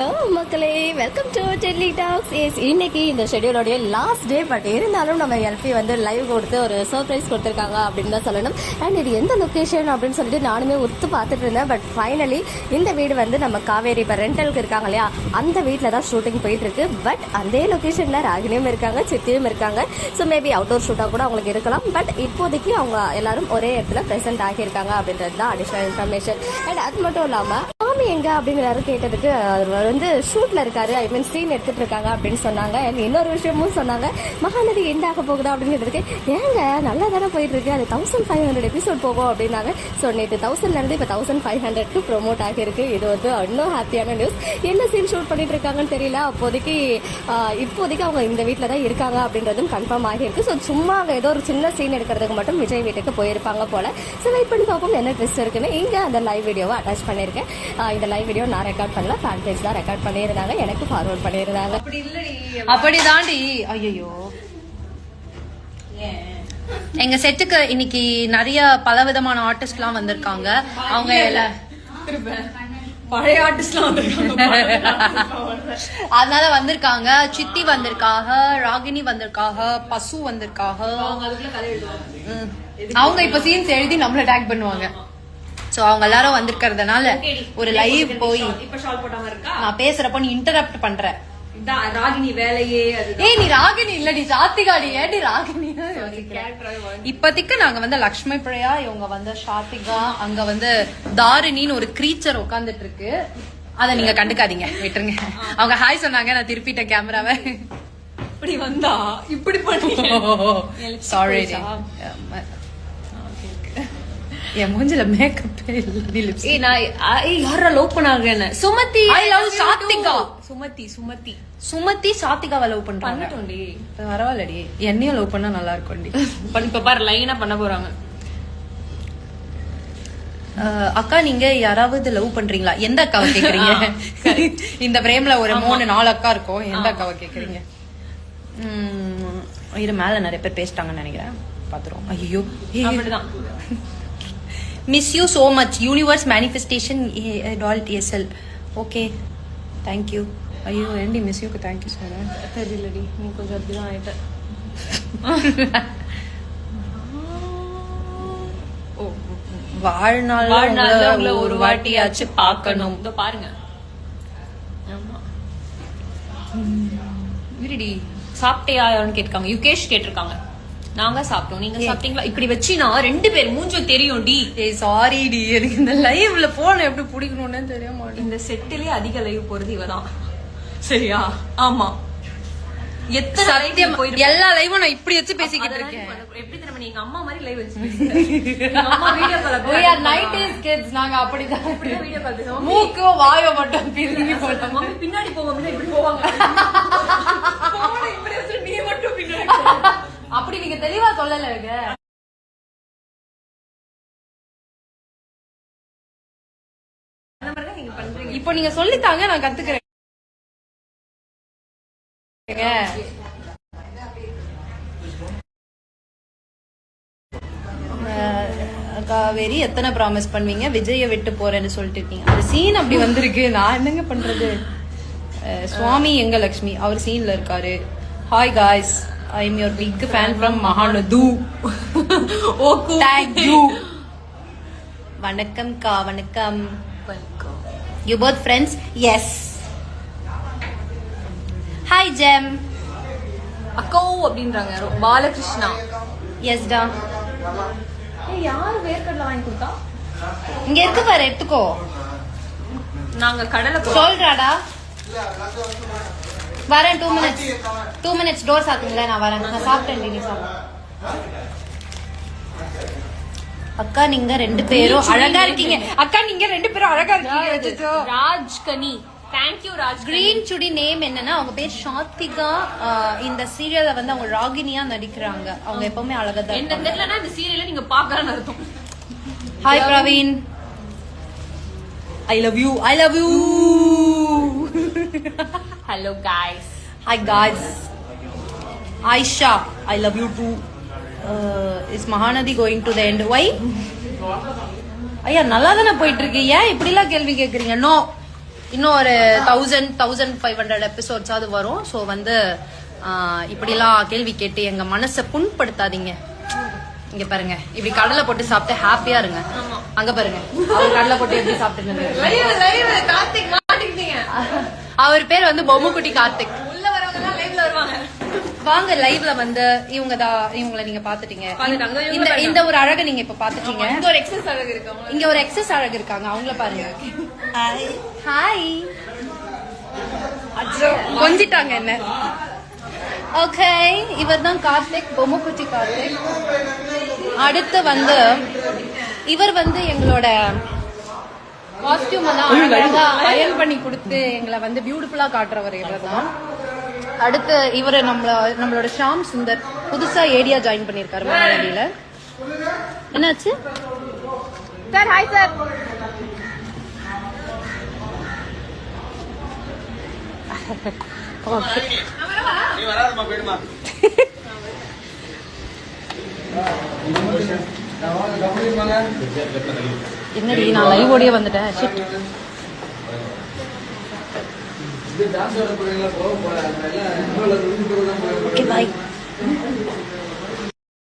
Hello மக்களே welcome to Delhi talks yes இன்னைக்கு இந்த ஷெடியூலோடைய லாஸ்ட் டே பட் இருந்தாலும் நம்ம எல்பி வந்து லைவ் கொடுத்து ஒரு சர்ப்ரைஸ் கொடுத்துருக்காங்க அப்படின்னு தான் சொல்லணும். அண்ட் இது எந்த லொக்கேஷன் அப்படின்னு சொல்லிட்டு நானுமே ஒத்து பார்த்துட்டு இருந்தேன். பட் ஃபைனலி இந்த வீடு வந்து நம்ம காவேரி இப்போ ரெண்டலுக்கு இருக்காங்க இல்லையா? அந்த வீட்டில் தான் ஷூட்டிங் போயிட்டு இருக்கு பட் அதே லொக்கேஷனில் ராகினியும் இருக்காங்க சித்தியும் இருக்காங்க. ஸோ மேபி அவுட்டோர் ஷூட்டாக கூட அவங்களுக்கு இருக்கலாம். பட் இப்போதைக்கு அவங்க எல்லாரும் ஒரே இடத்துல ப்ரெசென்ட் ஆகியிருக்காங்க அப்படின்றது தான் அடிஷனல் இன்ஃபர்மேஷன் அண்ட் அது மட்டும் இல்லாமல் சாமி எங்க அப்படிங்கிறாரு கேட்டதுக்கு அவர் வந்து ஷூட்ல இருக்காரு. ஐ மீன் சீன் எடுத்துட்டு இருக்காங்க அப்படின்னு சொன்னாங்க. And இன்னொரு விஷயமும் சொன்னாங்க. மகாநதி எண்ட் ஆக போகுதா அப்படிங்கிறதுக்கு ஏங்க நல்லா தானே போயிட்டு இருக்கு அது தௌசண்ட் ஃபைவ் ஹண்ட்ரட் எபிசோட் போகும் அப்படின்னாங்க. ஸோ நேற்று தௌசண்ட்ல இருந்து இப்போ தௌசண்ட் ஃபைவ் ஹண்ட்ரட்க்கு ப்ரொமோட் ஆகியிருக்கு. இது வந்து இன்னும் ஹாப்பியான நியூஸ் என்ன சீன் ஷூட் பண்ணிட்டு இருக்காங்கன்னு தெரியல. அப்போதைக்கு இப்போதைக்கு அவங்க இந்த வீட்டில் தான் இருக்காங்க அப்படின்றதும் கன்ஃபார்ம் ஆகியிருக்கு. ஸோ சும்மா அவங்க ஏதோ ஒரு சின்ன சீன் எடுக்கிறதுக்கு மட்டும் விஜய் வீட்டுக்கு போயிருப்பாங்க போல. ஸோ வெயிட் பண்ணி பார்ப்போம் என்ன ட்விஸ்ட் இருக்குன்னு. இங்கே அந்த லைவ் வீடியோவை அட்டாச் பண்ணியிருக்கேன். இந்த லைவ் வீடியோ நான் ரெக்கார்ட் பண்ணல ஃபேன் பேஜ் தான் ரெக்கார்ட் பண்ணியிருந்தாங்க எனக்கு ஃபார்வர்ட் பண்ணியிருந்தாங்க. அப்படி தாண்டி ஐயோ எங்க செட்டுக்கு இன்னைக்கு நிறைய பலவிதமான ஆர்டிஸ்ட்லாம் வந்திருக்காங்க. அவங்க எல்லாம் பழைய ஆர்டிஸ்ட்லாம் வந்திருக்காங்க. அதனால வந்திருக்காங்க. சித்தி வந்திருக்காங்க ராகினி வந்திருக்காங்க பசு வந்திருக்காங்க ம். அவங்க இப்ப சீன்ஸ் எழுதி நம்மள டேக் பண்ணுவாங்க. சோ அவங்க எல்லாரும் வந்திருக்கிறதுனால ஒரு லைவ் போய் இப்ப ஷால் போட்டாம இருக்கா? நான் பேசுறப்ப நீ இன்டரப்ட் பண்ற. ராகினி வேலையே ஏய் நீ ராகினி இல்லடி சாத்திகாடி ஏடி ராகினி இப்போதைக்கு நாங்க வந்து லக்ஷ்மி பிரியா இவங்க வந்து ஷாத்திகா அங்க வந்து தாரிணின்னு ஒரு கிரீச்சர் உட்கார்ந்துட்டு இருக்கு அத நீங்க கண்டுக்காதீங்க விட்டுருங்க. அவங்க ஹாய் சொன்னாங்க நான் திருப்பிட்டேன் கேமராவை இப்படி வந்தா? இப்படி பண்ணி? சாரி? என் மூஞ்சில மேக்கப் ஏய் நான் ஏய் யாரா லவ் பண்ணாங்க என்ன? Sumathi I love Sathvika. Sumathi Sumathi. Sumathi சாத்திகாவை லவ் பண்றாங்க. பண்ணட்டும்டி. பரவாயில்லடி. என்னையும் லவ் பண்ணா நல்லா இருக்கும்டி. இப்ப பாரு லைனா பண்ண போறாங்க. அஹ் அக்கா நீங்க யாராவது லவ் பண்றீங்களா? எந்த அக்காவை கேக்குறீங்க? இந்த பிரேம்ல ஒரு மூணு நாலு அக்கா இருக்கும். எந்த அக்காவை கேக்குறீங்க? உம், இரு மேல நிறைய பேர் பேசிட்டாங்கன்னு நினைக்கிறேன். பாத்துருவோம். ஐயோ அப்படிதான். Miss you so much universe manifestation டால்ட் SL okay thank you ஐயோ ஏண்டி மிஸ் யூக்கு தேங்க்யூ சார் தெரியலடி. நீ கொஞ்சம் அப்படிதான் ஆயிட்ட. ஓ வாழ்நாள் வாழ்நாள்ல உங்களை ஒரு வாட்டியாச்சு பார்க்கணும். இதோ பாருங்க. ஆமா. இருடி. சாப்பிட்டியான்னு கேட்டிருக்காங்க. யுகேஷ் கேட்டிருக்காங்க. நாங்க சாப்பிட்டோம். நீங்க சாப்பிட்டீங்களா? இப்படி வச்சினா ரெண்டு பேர் மூஞ்சும் தெரியும் டி ஏய் சாரி டி. எனக்கு இந்த லைவ்ல போன எப்படி பிடிக்கணும்னு தெரிய மாட்டேங்குது. இந்த செட்டிலே அதிக லைவ் போறது இவதான். சரியா? ஆமா. எத்தனை போயிருக்கு எல்லா லைவும் நான் இப்படி வச்சு பேசிக்கிட்டு இருக்கேன். எப்படி தெரியுமா? நீங்க அம்மா மாதிரி லைவ் வச்சு பேசுற. எங்க அம்மா video we are call 90s kids. நாங்க அப்படிதான். வீடியோ கால் பேசுவோம். மூக்கோ வாயோ மட்டும் பிரிஞ்சு போட்டோம். மம்மி பின்னாடி போவாங்க இப்படி போவாங்க? போன இப்படி வச்சு நீ மட்டும் பின்னாடி. அப்படி நீங்க தெளிவா சொல்லலங்க இப்போ நீங்க சொல்லித்தாங்க நான் கத்துக்கிறேன். காவேரி எத்தனை ப்ராமிஸ் பண்ணுவீங்க? விஜய விட்டு போறேன்னு சொல்லிட்டு இருக்கீங்க. அந்த சீன் அப்படி வந்திருக்கு. நான் என்னங்க பண்றது? சுவாமி எங்க லக்ஷ்மி? அவர் சீன்ல இருக்காரு. Hi guys I am your big fan from Mahanadhi ஓக்கு thank you வணக்கம் கா வணக்கம். You both friends yes hi GeM அக்கோ அப்படின்றாங்க. பாலகிருஷ்ணா. எஸ் டா. ஏய் யாரு வேர்க்கடலை வாங்கி கொடுத்தா? இங்க இருக்கு பாரு எடுத்துக்கோ. நாங்க கடலை சொல்றாடா. வரேன் two minutes two minutes door சாத்துங்களேன் நான் வரேன். நான் சாப்பிட்டேன் நீ சாப்பிடு அக்கா நீங்க ரெண்டு பேரும் அழகா இருக்கீங்க. அக்கா நீங்க ரெண்டு பேரும் அழகா இருக்கீங்க அச்சச்சோ. Rajkani. Thank you Raj green chudi name என்னன்னா அவங்க பேர் ஷாத்திகா ஆஹ் இந்த சீரியல்ல வந்து அவங்க ராகினியா நடிக்கிறாங்க. அவங்க எப்பவுமே அழகா தான் என்ன தெரியலனா இந்த சீரியலை நீங்க பாக்கறன்னு அர்த்தம். Hi Praveen I love you I love you hello guys hi guys Ayesha I love you too is Mahanadhi going to the end why ஐயா நல்லா தானே போயிட்டு இருக்கு ஏன் இப்படி எல்லாம் கேள்வி கேக்குறீங்க? நோ இன்னும் ஒரு தௌசண்ட் தௌசண்ட் ஃபைவ் ஹண்ட்ரட் எபிசோட்ஸாவது வரும். ஸோ வந்து இப்படிலாம் கேள்வி கேட்டு எங்க மனசை புண்படுத்தாதீங்க. இங்க பாருங்க. இப்படி கடலை போட்டு சாப்பிட்டு ஹாப்பியா இருங்க. அங்க பாருங்க. கடலை போட்டு எப்படி சாப்பிட்டு அவர் பேர் வந்து பொம்முக்குட்டி கார்த்திக். உள்ள வரவங்க எல்லாம் லைவ்ல வருவாங்க. வாங்க லைவ்ல வந்து இவங்க தான் இவங்கள நீங்க பாத்துட்டீங்க இந்த. இந்த ஒரு அழகை நீங்க இப்ப பாத்துட்டீங்க இங்க ஒரு எக்ஸஸ் அழகு இருக்கு அவங்க. இங்க ஒரு எக்ஸஸ் அழகு இருக்காங்க அவங்கள பாருங்க. ஹாய் கொஞ்சிட்டாங்க என்ன? ஓகே இவர் தான் கார்த்திக் பொம்முக்குட்டி கார்த்திக். அடுத்து வந்து இவர் வந்து எங்களோட காஸ்டியூம் எல்லாம் அழகழகா அயன் பண்ணி கொடுத்து எங்களை வந்து பியூட்டிஃபுல்லா காட்டுறவர் இவர் தான். அடுத்து இவர் நம்மள நம்மளோட ஷாம் சுந்தர். புதுசா ஏரியா ஜாயின் பண்ணிருக்காரு மகாநதியில என்னாச்சு? சார் ஹாய் சார் ஓகே நீ வராதம்மா போயிடுமா என்னடி நான் லைவ் ஓடியே வந்துட்டேன் shit. Okay bye